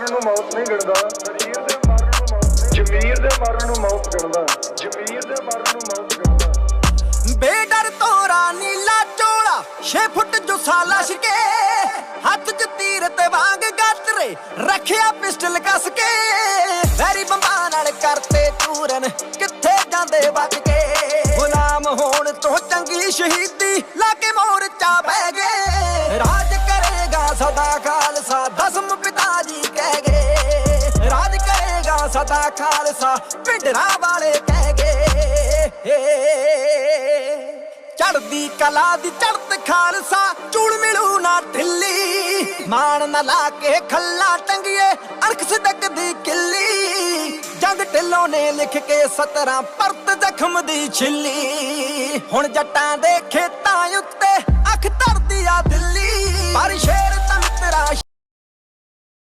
ਨੂੰ ਮੌਤ ਨਹੀਂ ਗਿਣਦਾ। ਜਮੀਰ ਦੇ ਮਰਨ ਨੂੰ ਮੌਤ ਜਮੀਰ ਦੇ ਮਰਨ ਨੂੰ ਮੌਤ ਗਿਣਦਾ। ਜਮੀਰ ਦੇ ਮਰਨ ਨੂੰ ਮੌਤ ਗਿਣਦਾ। ਬੇਡਰ ਤੋਰਾ, ਨੀਲਾ ਚੋਲਾ 6 ਫੁੱਟ ਜੁਸਾ ਲਸ਼ ਕੇ ਹੱਥ 'ਚ ਤੀਰ ਤੇ ਵਾਂਗ ਗੱਤਰੇ, ਰੱਖਿਆ ਪਿਸਟਲ ਕੱਸ ਕੇ। ਵੈਰੀ ਬੰਬਾਂ ਨਾਲ ਕਰਤੇ ਚੂਰਨ, ਕਿੱਥੇ ਜਾਂਦੇ ਬਚ ਕੇ? ਗੁਲਾਮ ਹੋਣ ਤੋਂ ਚੰਗੀ ਸ਼ਹੀਦੀ, ਲਾ ਕੇ ਮੋਰਚਾ ਬਹਿ ਗਏ ਰਾਜ ਕਰੇਗਾ ਸਦਾ ਖਾਲਸਾ। ਕਰੇਗਾ ਸਦਾ ਖਾਲਸਾ ਪਿੰਡਰਾਂ ਵਾਲੇ ਕਹਿ ਗਏ। ਚੜਦੀ ਕਲਾ ਦੀ ਚੜਤ ਖਾਲਸਾ ਚੂੜ ਮਿਲੂ ਨਾ ਢਿੱਲੀ। ਮਾਣ ਨਾ ਲਾ ਕੇ ਖੱਲਾ ਟੰਗੀਏ, ਅਰਖ ਸਦਕ ਦੀ ਕਿੱਲੀ। ਜੰਗ ਢਿੱਲੋਂ ਨੇ ਲਿਖ ਕੇ ਸਤਰਾਂ, ਪਰਤ ਜ਼ਖਮ ਦੀ ਛਿੱਲੀ। ਹੁਣ ਜੱਟਾਂ ਦੇ ਖੇਤ